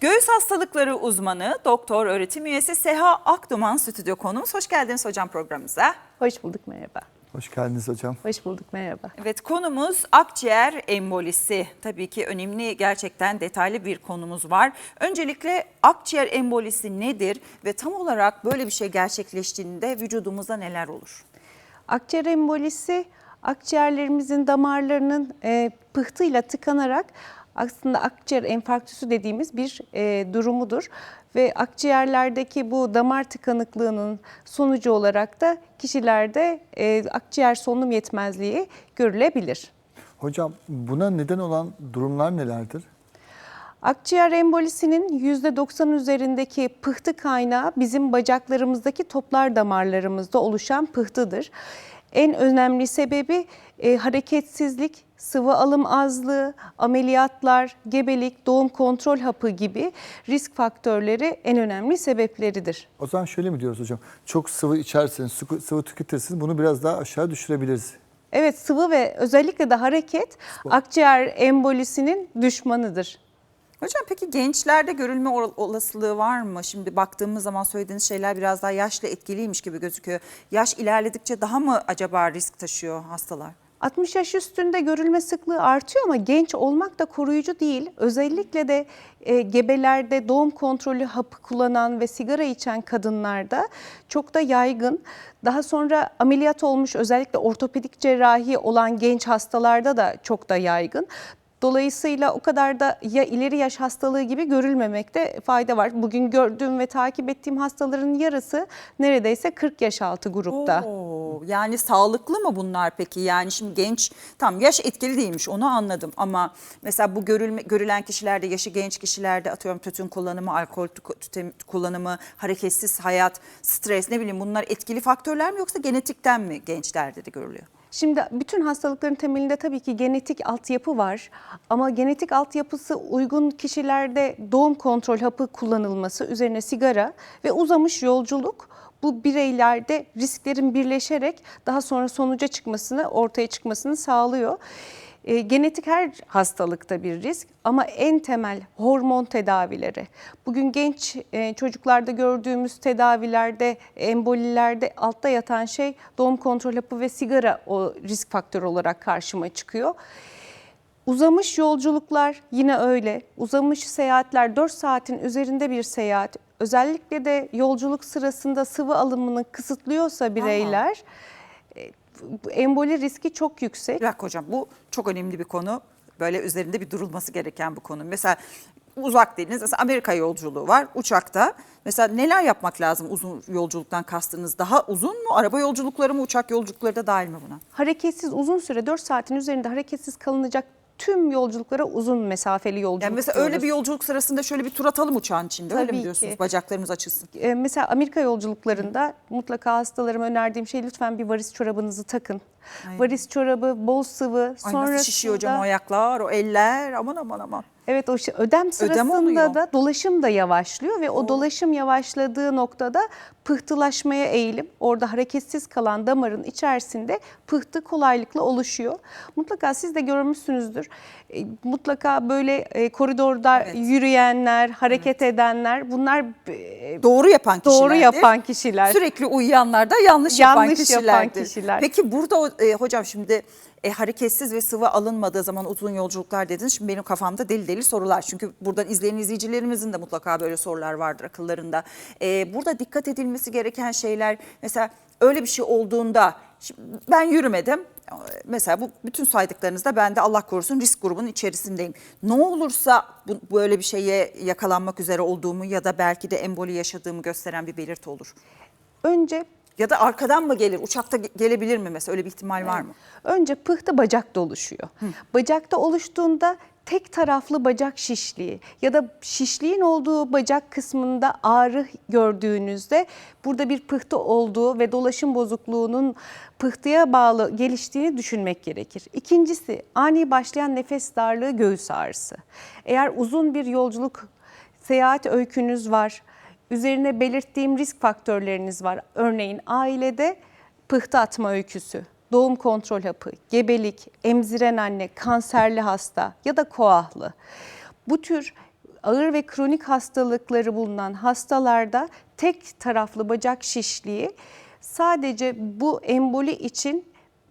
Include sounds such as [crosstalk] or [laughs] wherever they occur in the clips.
Göğüs hastalıkları uzmanı, doktor öğretim üyesi Seha Akduman stüdyo konuğumuz. Hoş geldiniz hocam programımıza. Hoş bulduk merhaba. Hoş geldiniz hocam. Hoş bulduk merhaba. Evet konumuz akciğer embolisi. Tabii ki önemli gerçekten detaylı bir konumuz var. Öncelikle akciğer embolisi nedir ve tam olarak böyle bir şey gerçekleştiğinde vücudumuzda neler olur? Akciğer embolisi akciğerlerimizin damarlarının e, pıhtıyla tıkanarak aslında akciğer enfarktüsü dediğimiz bir e, durumudur. Ve akciğerlerdeki bu damar tıkanıklığının sonucu olarak da kişilerde e, akciğer solunum yetmezliği görülebilir. Hocam buna neden olan durumlar nelerdir? Akciğer embolisinin %90 üzerindeki pıhtı kaynağı bizim bacaklarımızdaki toplar damarlarımızda oluşan pıhtıdır. En önemli sebebi e, hareketsizlik, sıvı alım azlığı, ameliyatlar, gebelik, doğum kontrol hapı gibi risk faktörleri en önemli sebepleridir. O zaman şöyle mi diyoruz hocam? Çok sıvı içerseniz, sıvı, tüketirsiniz bunu biraz daha aşağı düşürebiliriz. Evet sıvı ve özellikle de hareket akciğer embolisinin düşmanıdır. Hocam peki gençlerde görülme ol- olasılığı var mı? Şimdi baktığımız zaman söylediğiniz şeyler biraz daha yaşla etkiliymiş gibi gözüküyor. Yaş ilerledikçe daha mı acaba risk taşıyor hastalar? 60 yaş üstünde görülme sıklığı artıyor ama genç olmak da koruyucu değil. Özellikle de e, gebelerde doğum kontrolü hapı kullanan ve sigara içen kadınlarda çok da yaygın. Daha sonra ameliyat olmuş özellikle ortopedik cerrahi olan genç hastalarda da çok da yaygın. Dolayısıyla o kadar da ya ileri yaş hastalığı gibi görülmemekte fayda var. Bugün gördüğüm ve takip ettiğim hastaların yarısı neredeyse 40 yaş altı grupta. Oo, yani sağlıklı mı bunlar peki? Yani şimdi genç tam yaş etkili değilmiş onu anladım ama mesela bu görülme, görülen kişilerde yaşı genç kişilerde atıyorum tütün kullanımı, alkol tü- tüte- kullanımı, hareketsiz hayat, stres ne bileyim bunlar etkili faktörler mi yoksa genetikten mi gençlerde de görülüyor? Şimdi bütün hastalıkların temelinde tabii ki genetik altyapı var ama genetik altyapısı uygun kişilerde doğum kontrol hapı kullanılması, üzerine sigara ve uzamış yolculuk bu bireylerde risklerin birleşerek daha sonra sonuca çıkmasını, ortaya çıkmasını sağlıyor. E, genetik her hastalıkta bir risk ama en temel hormon tedavileri. Bugün genç e, çocuklarda gördüğümüz tedavilerde, embolilerde altta yatan şey doğum kontrol hapı ve sigara o risk faktörü olarak karşıma çıkıyor. Uzamış yolculuklar yine öyle. Uzamış seyahatler 4 saatin üzerinde bir seyahat. Özellikle de yolculuk sırasında sıvı alımını kısıtlıyorsa bireyler bu emboli riski çok yüksek. Bir dakika hocam bu çok önemli bir konu. Böyle üzerinde bir durulması gereken bu konu. Mesela uzak dediniz. Mesela Amerika yolculuğu var uçakta. Mesela neler yapmak lazım uzun yolculuktan kastınız? Daha uzun mu? Araba yolculukları mı? Uçak yolculukları da dahil mi buna? Hareketsiz uzun süre 4 saatin üzerinde hareketsiz kalınacak tüm yolculuklara uzun mesafeli yolculuk Yani mesela öyle bir yolculuk sırasında şöyle bir tur atalım uçağın içinde. öyle mi diyorsunuz? ki. Bacaklarımız açılsın. E, mesela Amerika yolculuklarında mutlaka hastalarıma önerdiğim şey lütfen bir varis çorabınızı takın. Ay. Varis çorabı, bol sıvı. Ay nasıl şişiyor hocam o ayaklar, o eller. Aman aman aman. Evet o şey- ödem sırasında oluyor. da dolaşım da yavaşlıyor ve o dolaşım yavaşladığı noktada pıhtılaşmaya eğilim. Orada hareketsiz kalan damarın içerisinde pıhtı kolaylıkla oluşuyor. Mutlaka siz de görmüşsünüzdür. E, Mutlaka böyle e, koridorda Evet. yürüyenler, hareket edenler bunlar e, Doğru yapan kişilerdir. doğru yapan kişiler. Sürekli uyuyanlar da yanlış, yapan Yanlış yapan kişilerdir. kişiler. Peki burada o- e, hocam şimdi e, hareketsiz ve sıvı alınmadığı zaman uzun yolculuklar dediniz. Şimdi benim kafamda deli deli sorular. Çünkü buradan izleyen izleyicilerimizin de mutlaka böyle sorular vardır akıllarında. E, burada dikkat edilmesi gereken şeyler mesela öyle bir şey olduğunda şimdi ben yürümedim. Mesela bu bütün saydıklarınızda ben de Allah korusun risk grubunun içerisindeyim. Ne olursa bu, böyle bir şeye yakalanmak üzere olduğumu ya da belki de emboli yaşadığımı gösteren bir belirti olur. Önce Ya da arkadan mı gelir? Uçakta ge- gelebilir mi mesela? Öyle bir ihtimal var mı? Önce pıhtı bacakta oluşuyor. Bacakta oluştuğunda tek taraflı bacak şişliği ya da şişliğin olduğu bacak kısmında ağrı gördüğünüzde burada bir pıhtı olduğu ve dolaşım bozukluğunun pıhtıya bağlı geliştiğini düşünmek gerekir. İkincisi ani başlayan nefes darlığı göğüs ağrısı. Eğer uzun bir yolculuk seyahat öykünüz var, üzerine belirttiğim risk faktörleriniz var. Örneğin ailede pıhtı atma öyküsü, doğum kontrol hapı, gebelik, emziren anne, kanserli hasta ya da koahlı. Bu tür ağır ve kronik hastalıkları bulunan hastalarda tek taraflı bacak şişliği sadece bu emboli için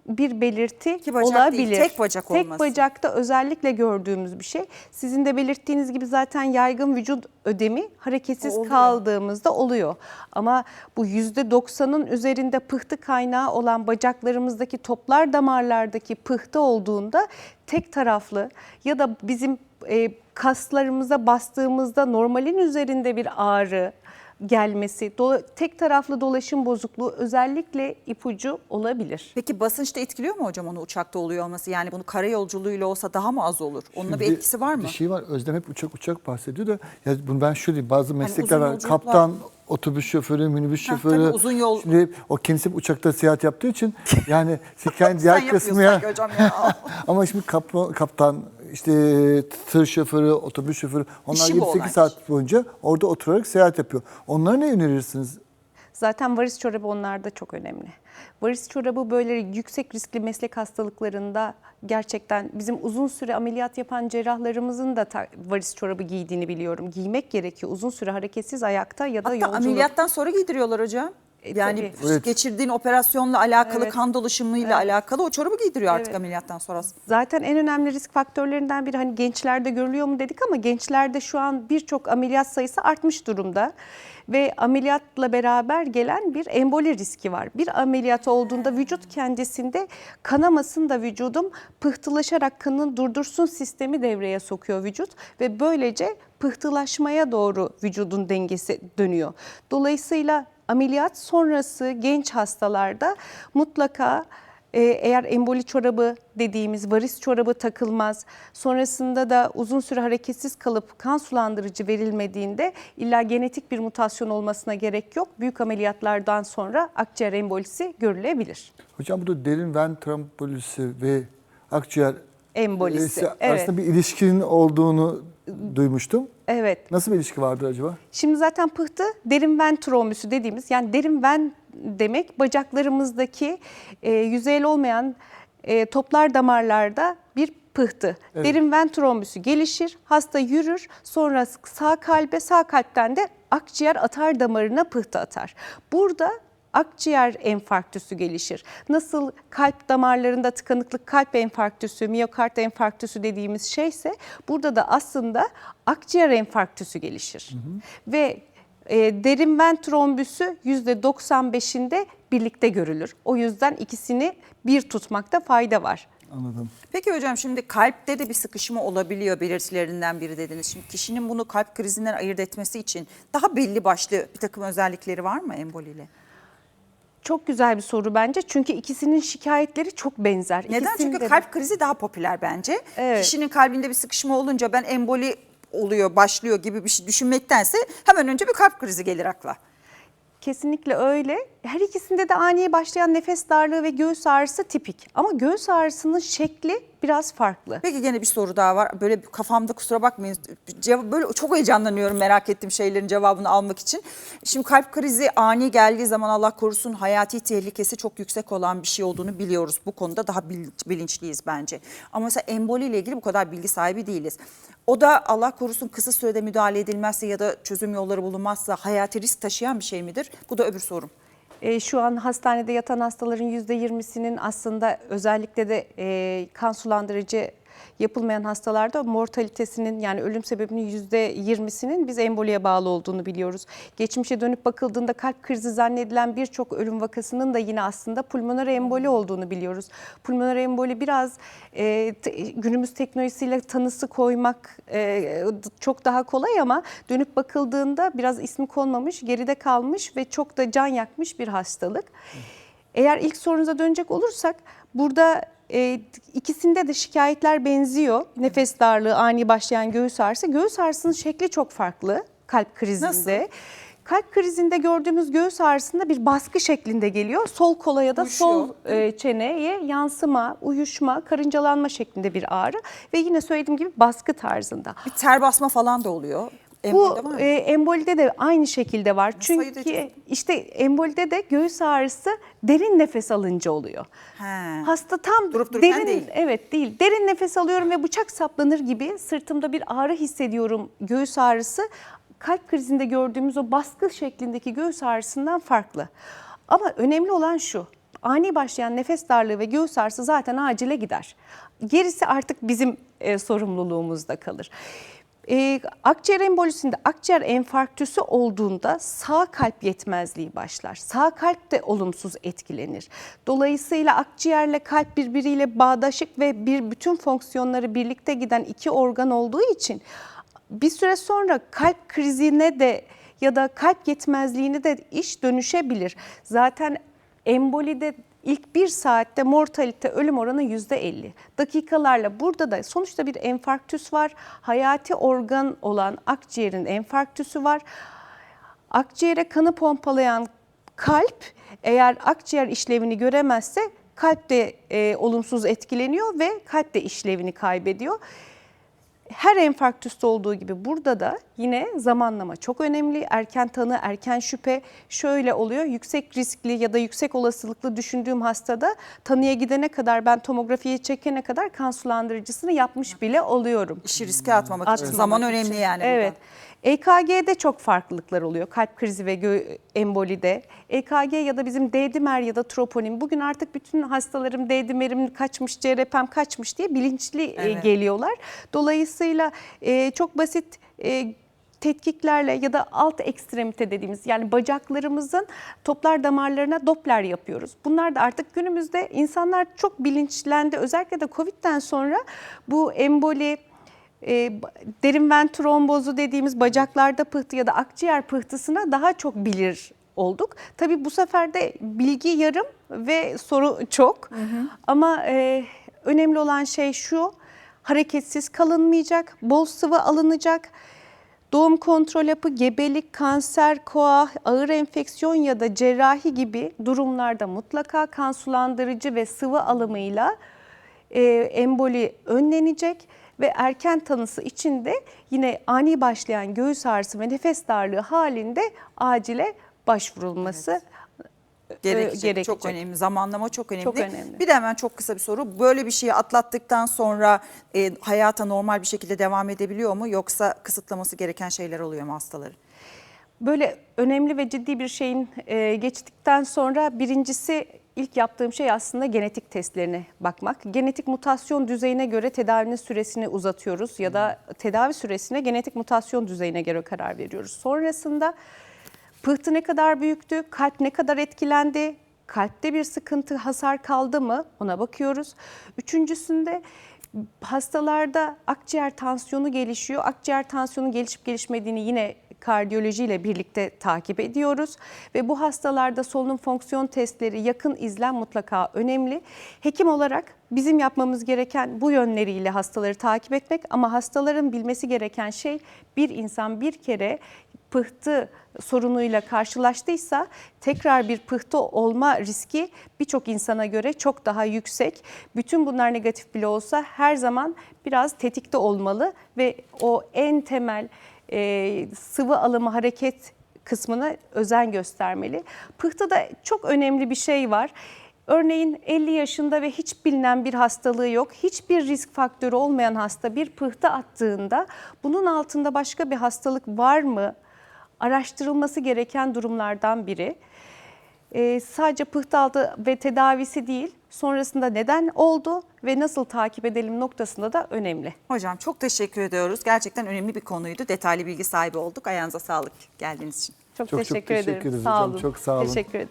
bir belirti İki bacak değil, olabilir. tek bacak Tek olması. bacakta özellikle gördüğümüz bir şey. Sizin de belirttiğiniz gibi zaten yaygın vücut ödemi hareketsiz oluyor. kaldığımızda oluyor. Ama bu %90'ın üzerinde pıhtı kaynağı olan bacaklarımızdaki toplar damarlardaki pıhtı olduğunda tek taraflı ya da bizim e, kaslarımıza bastığımızda normalin üzerinde bir ağrı gelmesi, dola- tek taraflı dolaşım bozukluğu özellikle ipucu olabilir. Peki basınçta etkiliyor mu hocam onu uçakta oluyor olması? Yani bunu kara yolculuğuyla olsa daha mı az olur? Onunla bir Şimdi etkisi var mı? Bir şey var. Özlem hep uçak uçak bahsediyor da ya bunu ben şöyle. Bazı meslekler uzun var. yolculuklar- Kaptan, otobüs şoförü, minibüs Ha, şoförü. tabii uzun yol- Şimdi o kendisi uçakta seyahat yaptığı için [laughs] yani kendi Sen diğer kısmı ya. sanki hocam ya. [laughs] Ama şimdi kap- kaptan, işte tır şoförü, otobüs şoförü onlar İşi bu 7-8 olan saat boyunca orada oturarak seyahat yapıyor. Onlara ne önerirsiniz? Zaten varis çorabı onlarda çok önemli. Varis çorabı böyle yüksek riskli meslek hastalıklarında gerçekten bizim uzun süre ameliyat yapan cerrahlarımızın da ta- varis çorabı giydiğini biliyorum. Giymek gerekiyor uzun süre hareketsiz ayakta ya da Hatta yolculuk. ameliyattan sonra giydiriyorlar hocam. E, Yani tabii. Evet. geçirdiğin operasyonla alakalı, Evet. kan dolaşımıyla alakalı o çorabı giydiriyor artık Evet. ameliyattan sonra. Zaten en önemli risk faktörlerinden biri hani gençlerde görülüyor mu dedik ama gençlerde şu an birçok ameliyat sayısı artmış durumda. Ve ameliyatla beraber gelen bir emboli riski var. Bir ameliyat olduğunda vücut kendisinde kanamasın da vücudum pıhtılaşarak kanın durdursun sistemi devreye sokuyor vücut. Ve böylece pıhtılaşmaya doğru vücudun dengesi dönüyor. Dolayısıyla ameliyat sonrası genç hastalarda mutlaka ee, Eğer emboli çorabı dediğimiz varis çorabı takılmaz, sonrasında da uzun süre hareketsiz kalıp kan sulandırıcı verilmediğinde illa genetik bir mutasyon olmasına gerek yok. Büyük ameliyatlardan sonra akciğer embolisi görülebilir. Hocam burada derin ven trombolisi ve akciğer Embolisi, e, evet. arasında bir ilişkinin olduğunu duymuştum. Evet. Nasıl bir ilişki vardır acaba? Şimdi zaten pıhtı derin ven trombüsü dediğimiz yani derin ven demek bacaklarımızdaki e, yüzeyli olmayan e, toplar damarlarda bir pıhtı. Evet. Derin ven trombüsü gelişir, hasta yürür, sonra sağ kalbe, sağ kalpten de akciğer atar damarına pıhtı atar. Burada akciğer enfarktüsü gelişir. Nasıl kalp damarlarında tıkanıklık kalp enfarktüsü, miyokard enfarktüsü dediğimiz şeyse burada da aslında akciğer enfarktüsü gelişir. Ve e, derin ven trombüsü %95'inde birlikte görülür. O yüzden ikisini bir tutmakta fayda var. Anladım. Peki hocam şimdi kalpte de bir sıkışma olabiliyor belirtilerinden biri dediniz. Şimdi kişinin bunu kalp krizinden ayırt etmesi için daha belli başlı bir takım özellikleri var mı emboliyle? Çok güzel bir soru bence çünkü ikisinin şikayetleri çok benzer. Neden? İkisinde Çünkü de- kalp krizi daha popüler bence. Evet. Kişinin kalbinde bir sıkışma olunca ben emboli oluyor, başlıyor gibi bir şey düşünmektense hemen önce bir kalp krizi gelir akla. Kesinlikle öyle. Her ikisinde de ani başlayan nefes darlığı ve göğüs ağrısı tipik. Ama göğüs ağrısının şekli biraz farklı. Peki gene bir soru daha var. Böyle kafamda kusura bakmayın. Böyle çok heyecanlanıyorum merak ettiğim şeylerin cevabını almak için. Şimdi kalp krizi ani geldiği zaman Allah korusun hayati tehlikesi çok yüksek olan bir şey olduğunu biliyoruz. Bu konuda daha bil- bilinçliyiz bence. Ama mesela emboli ile ilgili bu kadar bilgi sahibi değiliz. O da Allah korusun kısa sürede müdahale edilmezse ya da çözüm yolları bulunmazsa hayati risk taşıyan bir şey midir? Bu da öbür sorum. E, şu an hastanede yatan hastaların %20'sinin aslında özellikle de e, kan sulandırıcı yapılmayan hastalarda mortalitesinin yani ölüm sebebinin %20'sinin biz emboliye bağlı olduğunu biliyoruz. Geçmişe dönüp bakıldığında kalp krizi zannedilen birçok ölüm vakasının da yine aslında pulmoner emboli olduğunu biliyoruz. Pulmoner emboli biraz e, te- günümüz teknolojisiyle tanısı koymak e, çok daha kolay ama dönüp bakıldığında biraz ismi konmamış, geride kalmış ve çok da can yakmış bir hastalık. Eğer ilk sorunuza dönecek olursak burada e, ikisinde de şikayetler benziyor. Nefes darlığı, ani başlayan göğüs ağrısı. Göğüs ağrısının şekli çok farklı kalp krizinde. Nasıl? Kalp krizinde gördüğümüz göğüs ağrısında bir baskı şeklinde geliyor. Sol kola ya da Uyuşuyor. sol e, çeneye yansıma, uyuşma, karıncalanma şeklinde bir ağrı ve yine söylediğim gibi baskı tarzında. Bir ter basma falan da oluyor. Embolide Bu var mı? e, embolide de aynı şekilde var. sayıda Çünkü işte embolide de göğüs ağrısı derin nefes alınca oluyor. He. Hasta tam Durup dururken derin değil. evet değil. Derin nefes alıyorum ve bıçak saplanır gibi sırtımda bir ağrı hissediyorum. Göğüs ağrısı kalp krizinde gördüğümüz o baskı şeklindeki göğüs ağrısından farklı. Ama önemli olan şu. Ani başlayan nefes darlığı ve göğüs ağrısı zaten acile gider. Gerisi artık bizim e, sorumluluğumuzda kalır. E, akciğer embolisinde akciğer enfarktüsü olduğunda sağ kalp yetmezliği başlar. Sağ kalp de olumsuz etkilenir. Dolayısıyla akciğerle kalp birbiriyle bağdaşık ve bir bütün fonksiyonları birlikte giden iki organ olduğu için bir süre sonra kalp krizine de ya da kalp yetmezliğine de iş dönüşebilir. Zaten embolide ilk bir saatte mortalite ölüm oranı yüzde 50. Dakikalarla burada da sonuçta bir enfarktüs var. Hayati organ olan akciğerin enfarktüsü var. Akciğere kanı pompalayan kalp eğer akciğer işlevini göremezse kalp de e, olumsuz etkileniyor ve kalp de işlevini kaybediyor. Her enfarktüste olduğu gibi burada da yine zamanlama çok önemli. Erken tanı, erken şüphe şöyle oluyor. Yüksek riskli ya da yüksek olasılıklı düşündüğüm hastada tanıya gidene kadar ben tomografiye çekene kadar kan sulandırıcısını yapmış bile oluyorum. İşi riske atmamak, için. Atmamak Zaman için. önemli yani Evet. EKG'de çok farklılıklar oluyor. Kalp krizi ve embolide. EKG ya da bizim D-dimer ya da troponin. Bugün artık bütün hastalarım D-dimerim kaçmış, CRP'm kaçmış diye bilinçli e, Evet. geliyorlar. Dolayısıyla e, çok basit e, tetkiklerle ya da alt ekstremite dediğimiz yani bacaklarımızın toplar damarlarına Doppler yapıyoruz. Bunlar da artık günümüzde insanlar çok bilinçlendi. Özellikle de Covid'den sonra bu emboli, e, derin ven trombozu dediğimiz bacaklarda pıhtı ya da akciğer pıhtısına daha çok bilir olduk. Tabii bu sefer de bilgi yarım ve soru çok. Ama e, önemli olan şey şu, hareketsiz kalınmayacak, bol sıvı alınacak. Doğum kontrol hapı, gebelik, kanser, koa, ağır enfeksiyon ya da cerrahi gibi durumlarda mutlaka kan sulandırıcı ve sıvı alımıyla e, emboli önlenecek ve erken tanısı için de yine ani başlayan göğüs ağrısı ve nefes darlığı halinde acile başvurulması gerekecek. gerekecek. Çok önemli. Zamanlama çok önemli. Çok önemli. Bir de hemen çok kısa bir soru. Böyle bir şeyi atlattıktan sonra e, hayata normal bir şekilde devam edebiliyor mu? Yoksa kısıtlaması gereken şeyler oluyor mu hastaların? Böyle önemli ve ciddi bir şeyin e, geçtikten sonra birincisi ilk yaptığım şey aslında genetik testlerine bakmak. Genetik mutasyon düzeyine göre tedavinin süresini uzatıyoruz ya da tedavi süresine genetik mutasyon düzeyine göre karar veriyoruz. Sonrasında pıhtı ne kadar büyüktü, kalp ne kadar etkilendi, kalpte bir sıkıntı, hasar kaldı mı ona bakıyoruz. Üçüncüsünde hastalarda akciğer tansiyonu gelişiyor. Akciğer tansiyonun gelişip gelişmediğini yine kardiyolojiyle birlikte takip ediyoruz ve bu hastalarda solunum fonksiyon testleri yakın izlem mutlaka önemli. Hekim olarak bizim yapmamız gereken bu yönleriyle hastaları takip etmek ama hastaların bilmesi gereken şey bir insan bir kere pıhtı sorunuyla karşılaştıysa tekrar bir pıhtı olma riski birçok insana göre çok daha yüksek. Bütün bunlar negatif bile olsa her zaman biraz tetikte olmalı ve o en temel e, sıvı alımı hareket kısmına özen göstermeli. Pıhtıda çok önemli bir şey var. Örneğin 50 yaşında ve hiç bilinen bir hastalığı yok, hiçbir risk faktörü olmayan hasta bir pıhtı attığında bunun altında başka bir hastalık var mı? Araştırılması gereken durumlardan biri. Ee, sadece pıhtı altı ve tedavisi değil, sonrasında neden oldu ve nasıl takip edelim noktasında da önemli. Hocam çok teşekkür ediyoruz. Gerçekten önemli bir konuydu. Detaylı bilgi sahibi olduk. Ayağınıza sağlık geldiğiniz için. Çok, Çok çok teşekkür teşekkür ederim. ederiz Sağ hocam. olun. Çok sağ olun. Teşekkür ederim.